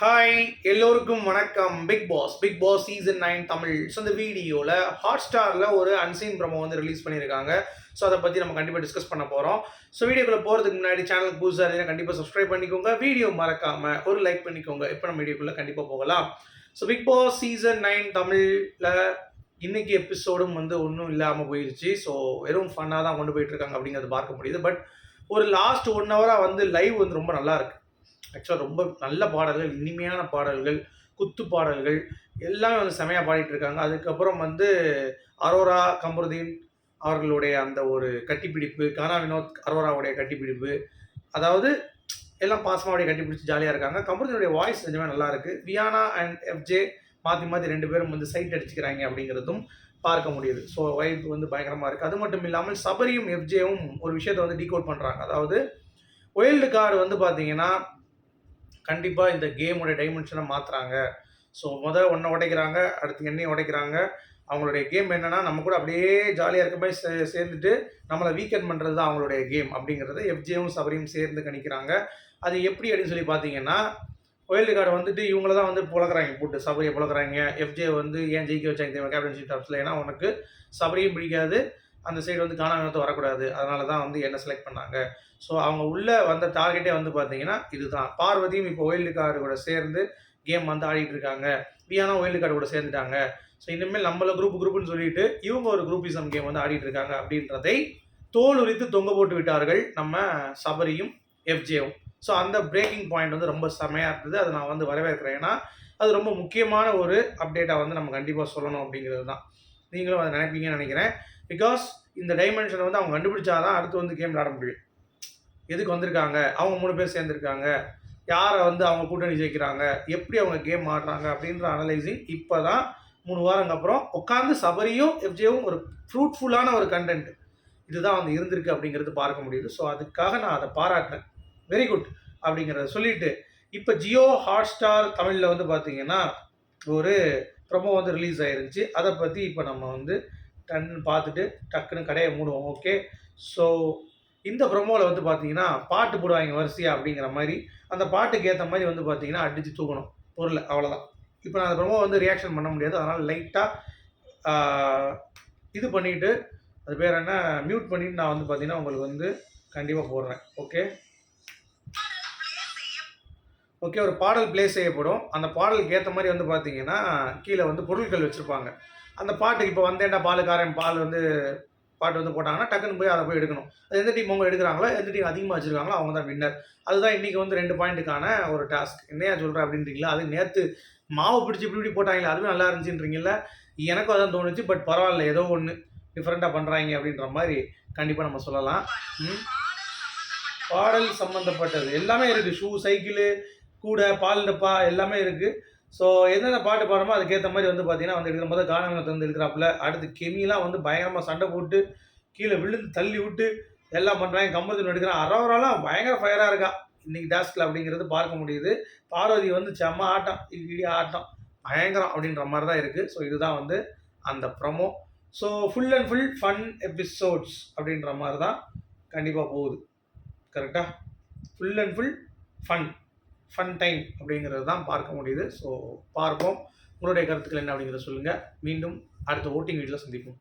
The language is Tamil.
ஹாய் எல்லோருக்கும் வணக்கம். Bigg Boss Bigg Boss season nine Tamil. So இந்த வீடியோவில் ஹாட் ஸ்டாரில் ஒரு அன்சீன் ப்ரோமோ வந்து ரிலீஸ் பண்ணியிருக்காங்க ஸோ அதை பற்றி நம்ம கண்டிப்பாக டிஸ்கஸ் பண்ண போகிறோம் ஸோ வீடியோக்குள்ளே போகிறதுக்கு முன்னாடி சேனலுக்கு புதுசாக இருந்தீங்கன்னா கண்டிப்பாக சப்ஸ்கிரைப் பண்ணிக்கோங்க. வீடியோ மறக்காமல் ஒரு லைக் பண்ணிக்கோங்க. இப்போ நம்ம வீடியோக்குள்ளே கண்டிப்பாக போகலாம். So Bigg Boss season nine தமிழில் இன்றைக்கி எபிசோடும் வந்து ஒன்றும் இல்லாமல் போயிடுச்சு ஸோ வெறும் ஃபன்னாக தான் கொண்டு போயிட்டுருக்காங்க அப்படிங்கிறது பார்க்க முடியுது. பட் ஒரு லாஸ்ட் ஒன் ஹவராக வந்து லைவ் வந்து ரொம்ப நல்லா இருக்குது ஆக்சுவலாக ரொம்ப நல்ல பாடல்கள் இனிமையான பாடல்கள் குத்து பாடல்கள் எல்லாமே வந்து செமையாக பாடிட்டு இருக்காங்க. அதுக்கப்புறம் வந்து அரோரா கமருதீன் அவர்களுடைய அந்த ஒரு கட்டிப்பிடிப்பு கானா வினோத் அரோராவுடைய கட்டிப்பிடிப்பு அதாவது எல்லாம் பாசமாவுடைய கட்டிப்பிடிச்சு ஜாலியாக இருக்காங்க. கமருதீனுடைய வாய்ஸ் நிஜமே நல்லா இருக்கு. வியானா அண்ட் எஃப்ஜே மாற்றி மாற்றி ரெண்டு பேரும் வந்து சைட் அடிச்சுக்கிறாங்க அப்படிங்கிறதும் பார்க்க முடியுது. ஸோ வைப் வந்து பயங்கரமாக இருக்குது அது மட்டும் இல்லாமல் சபரியும் எஃப்ஜேவும் ஒரு விஷயத்தை வந்து டீகோட் பண்ணுறாங்க அதாவது ஒயில்டு கார்டு வந்து பார்த்தீங்கன்னா கண்டிப்பாக இந்த கேமோட டைமென்ஷனை மாற்றுறாங்க ஸோ முதல் ஒன்றை உடைக்கிறாங்க அடுத்து எண்ணெயை உடைக்கிறாங்க. அவங்களுடைய கேம் என்னன்னா நம்ம கூட அப்படியே ஜாலியாக இருக்க மாதிரி சே சேர்ந்துட்டு நம்மளை வீக்கெண்ட் பண்ணுறது தான் அவங்களுடைய கேம் அப்படிங்கிறத எஃப்ஜேவும் சபரியும் சேர்ந்து கணிக்கிறாங்க. அது எப்படி அப்படின்னு சொல்லி பார்த்தீங்கன்னா ஒயில்டு கார்டு வந்துட்டு இவங்கள தான் வந்து புழக்கிறாங்க போட்டு சபரியை புழக்கிறாங்க எஃப்ஜே வந்து ஏன் ஜெயிக்க வச்சாங்க தெரியுமா கேப்டன்ஷிப் டாப்ஸில் ஏன்னா உனக்கு சபரியும் பிடிக்காது. அந்த சைடு வந்து காணாமத்து வரக்கூடாது. அதனால தான் வந்து என்ன செலக்ட் பண்ணாங்க. ஸோ அவங்க உள்ளே வந்த டார்கெட்டே வந்து பார்த்தீங்கன்னா இதுதான். பார்வதியும் இப்போ ஒயில்டு கார்டு கூட சேர்ந்து கேம் வந்து ஆடிட்டு இருக்காங்க. வியானா ஒயில்டு கார்டு கூட சேர்ந்துட்டாங்க. ஸோ இனிமேல் நம்மள குரூப் குரூப்னு சொல்லிட்டு இவங்க ஒரு குரூப்பிசம் கேம் வந்து ஆடிட்டு இருக்காங்க அப்படின்றதை தோல் உரித்து தொங்க போட்டு விட்டார்கள் நம்ம சபரியும் எஃப்ஜேவும் ஸோ அந்த பிரேக்கிங் பாயிண்ட் வந்து ரொம்ப செமையாக இருந்தது. அதை நான் வந்து வரவேற்கிறேன். ஏன்னா அது ரொம்ப முக்கியமான ஒரு அப்டேட்டாக வந்து நம்ம கண்டிப்பாக சொல்லணும் அப்படிங்கிறது தான் நீங்களும் அதை நினைப்பீங்கன்னு நினைக்கிறேன். பிகாஸ் இந்த டைமென்ஷனை வந்து அவங்க கண்டுபிடிச்சாதான் அடுத்து வந்து கேம் விளாட முடியும். எதுக்கு வந்திருக்காங்க? அவங்க மூணு பேர் சேர்ந்துருக்காங்க. யாரை வந்து அவங்க கூட்டணி ஜெயிக்கிறாங்க? எப்படி அவங்க கேம் ஆடுறாங்க? அப்படின்ற அனலைசிங் இப்போ தான் மூணு வாரங்க அப்புறம் உட்காந்து சபரியும் எஃப்ஜேவும் ஒரு ஃப்ரூட்ஃபுல்லான ஒரு கண்டென்ட் இதுதான் வந்து இருந்திருக்கு அப்படிங்கிறது பார்க்க முடியுது. ஸோ அதுக்காக நான் அதை பாராட்டினேன் வெரி குட் அப்படிங்கிறத சொல்லிட்டு இப்போ ஜியோ ஹாட் ஸ்டார் தமிழில் வந்து பார்த்தீங்கன்னா ஒரு ப்ரொமோ வந்து ரிலீஸ் ஆயிருந்துச்சு அதை பற்றி இப்போ நம்ம வந்து டன் பார்த்துட்டு டக்குன்னு கடையை மூடுவோம். ஓகே ஸோ இந்த ப்ரொமோவில் வந்து பார்த்தீங்கன்னா பாட்டு போடுவாங்க வரிசையா அப்படிங்கிற மாதிரி அந்த பாட்டுக்கு ஏற்ற மாதிரி வந்து பார்த்தீங்கன்னா அடித்து தூக்கணும். பொருள் அவ்வளோதான் இப்போ நான் அந்த ப்ரொமோ வந்து ரியாக்ஷன் பண்ண முடியாது. அதனால் லைட்டாக இது பண்ணிவிட்டு அது பேர் என்ன? மியூட் பண்ணிவிட்டு நான் வந்து பார்த்தீங்கன்னா உங்களுக்கு வந்து கண்டிப்பாக போடுறேன். ஓகே ஓகே ஒரு பாடல் ப்ளே செய்யப்படும். அந்த பாடலுக்கு ஏற்ற மாதிரி வந்து பார்த்தீங்கன்னா கீழே வந்து பொருட்கள் வச்சுருப்பாங்க. அந்த பாட்டுக்கு இப்போ வந்தேன்டா பாலுக்காரன் பால் வந்து பாட்டு வந்து போட்டாங்கன்னா டக்குன்னு போய் அதை போய் எடுக்கணும். அது எந்த டீம் அவங்க எடுக்கிறாங்களோ எந்த டீம் அதிகமாக வச்சுருக்காங்களோ அவங்க தான் வின்னர் அதுதான் இன்றைக்கி வந்து ரெண்டு பாயிண்ட்டுக்கான ஒரு டாஸ்க் என்னையா சொல்கிறேன் அப்படின்றீங்களா? அது நேற்று மாவு பிடிச்சி இப்படி இப்படி போட்டாங்களே அதுவும் நல்லா இருந்துச்சுன்றீங்களா எனக்கும் அதான் தோணுச்சு பட் பரவாயில்ல ஏதோ ஒன்று டிஃப்ரெண்ட்டாக பண்ணுறாங்க அப்படின்ற மாதிரி கண்டிப்பாக நம்ம சொல்லலாம். பாடல் சம்மந்தப்பட்டது எல்லாமே இருக்குது ஷூ சைக்கிளு கூடை பால் டப்பா எல்லாமே இருக்குது ஸோ என்னென்ன பாட்டு பாடுறோமோ அதுக்கேற்ற மாதிரி வந்து பார்த்தீங்கன்னா வந்து எடுக்கிற போது கானகத்தை வந்து எடுக்கிறாப்புல. அடுத்து கெமிலாம் வந்து பயங்கரமாக சண்டை போட்டு கீழே விழுந்து தள்ளி விட்டு எல்லாம் பண்ணுறாங்க கம்பத்தில் எடுக்கிறான் அறவரெல்லாம் பயங்கர ஃபயராக இருக்கா? இன்னைக்கு டாஸ்கில் அப்படிங்கிறது பார்க்க முடியுது. பார்வதி வந்து செம்ம ஆட்டம். இடி ஆட்டம். பயங்கரம் அப்படின்ற மாதிரி தான் இருக்குது ஸோ இதுதான் வந்து அந்த promo so full and full fun episodes அப்படின்ற மாதிரி தான் கண்டிப்பாக போகுது. கரெக்டாக full and full fun fun time அப்படிங்கிறது தான் பார்க்க முடியுது. ஸோ பார்ப்போம். உங்களுடைய கருத்துக்கள் என்ன அப்படிங்கிறத சொல்லுங்கள் மீண்டும் அடுத்த ஓட்டிங் வீட்டில் சந்திப்போம்.